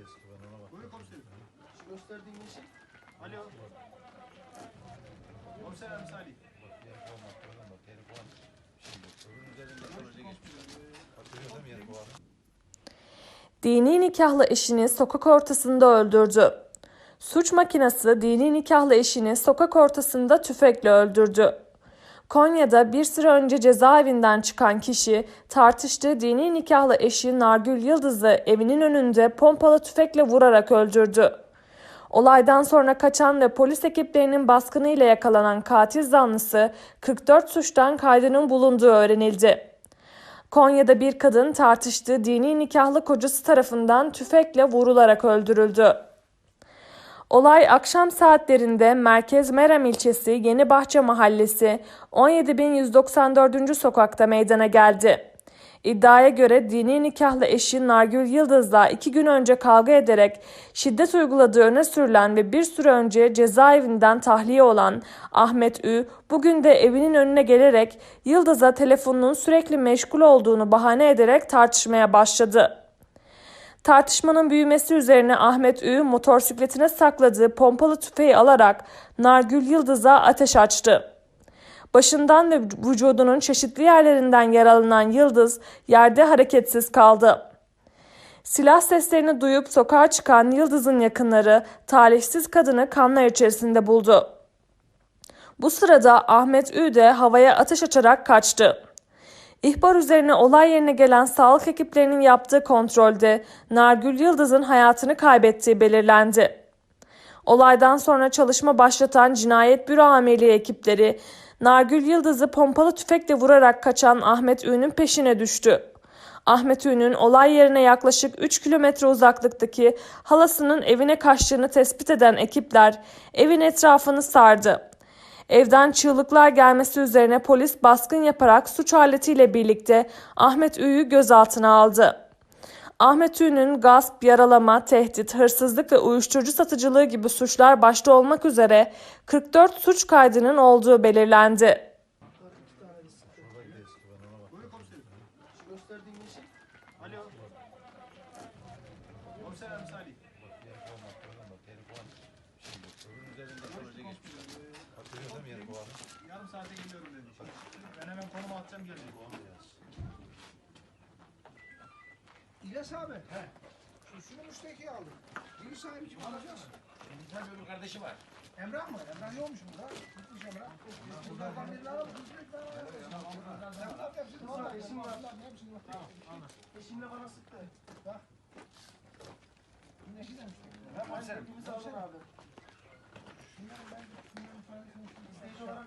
eski ben ona bak. Buyurun komiserim. Şu gösterdiğin yeşil. Alo. Komiserim Salih. Bak yeri kovan. Geçmiş. Bak yeri kovanı? Dini nikahlı eşini sokak ortasında öldürdü. Suç makinesi dini nikahlı eşini sokak ortasında tüfekle öldürdü. Konya'da bir süre önce cezaevinden çıkan kişi tartıştığı dini nikahlı eşi Nargül Yıldız'ı evinin önünde pompalı tüfekle vurarak öldürdü. Olaydan sonra kaçan ve polis ekiplerinin baskınıyla yakalanan katil zanlısı 44 suçtan kaydının bulunduğu öğrenildi. Konya'da bir kadın tartıştığı dini nikahlı kocası tarafından tüfekle vurularak öldürüldü. Olay akşam saatlerinde Merkez Merem ilçesi Yenibahçe Mahallesi 17194. sokakta meydana geldi. İddiaya göre dini nikahlı eşi Nargül Yıldız'la iki gün önce kavga ederek şiddet uyguladığı öne sürülen ve bir süre önce cezaevinden tahliye olan Ahmet Ü, bugün de evinin önüne gelerek Yıldız'a telefonunun sürekli meşgul olduğunu bahane ederek tartışmaya başladı. Tartışmanın büyümesi üzerine Ahmet Ü motosikletine sakladığı pompalı tüfeği alarak Nargül Yıldız'a ateş açtı. Başından ve vücudunun çeşitli yerlerinden yaralanan Yıldız yerde hareketsiz kaldı. Silah seslerini duyup sokağa çıkan Yıldız'ın yakınları talihsiz kadını kanlar içerisinde buldu. Bu sırada Ahmet Ü de havaya ateş açarak kaçtı. İhbar üzerine olay yerine gelen sağlık ekiplerinin yaptığı kontrolde Nargül Yıldız'ın hayatını kaybettiği belirlendi. Olaydan sonra çalışma başlatan Cinayet Büro Amirliği ekipleri Nargül Yıldız'ı pompalı tüfekle vurarak kaçan Ahmet Ün'ün peşine düştü. Ahmet Ün'ün olay yerine yaklaşık 3 kilometre uzaklıktaki halasının evine kaçtığını tespit eden ekipler evin etrafını sardı. Evden çığlıklar gelmesi üzerine polis baskın yaparak suç aletiyle birlikte Ahmet Ü'yü gözaltına aldı. Ahmet Ün'ün gasp, yaralama, tehdit, hırsızlık ve uyuşturucu satıcılığı gibi suçlar başta olmak üzere 44 suç kaydının olduğu belirlendi. Komiserim Salih. Yarım saate geliyorum dedi. Ben hemen konuma atacağım gelecek. İlyas abi. He. Şu şunu müşteki aldım. Yeni sahibi kim alacağız? Sen öbür kardeşi var. Emrah mı? Emrah ne olmuş burada? Gitmiş Emrah. Bunlardan birini alalım. Hizmet ben alalım. Bak hepsini valla. Eşim var. Hepsini bak. Eşimle bana sıktı. Bak. Güneşi de müşteki. Ben komiserim. Kimisi alın abi. Şunları ben şunların ifadesini şunu İzleyici olarak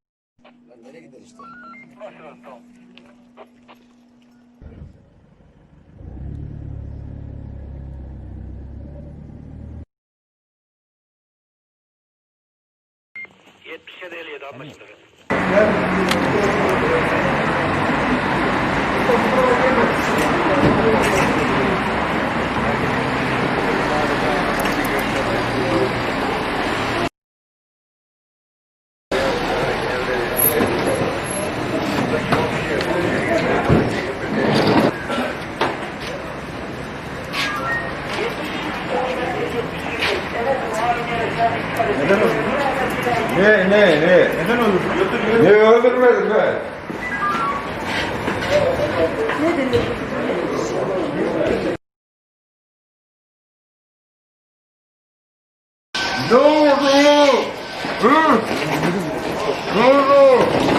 böleceğiz. Nereye gider işte? Yetmişe de 57 anlaşıldı. Ne ne ne? Neden öldürdün? Ne öldürmedim ben? Ne oldu? Hı? Ne oldu?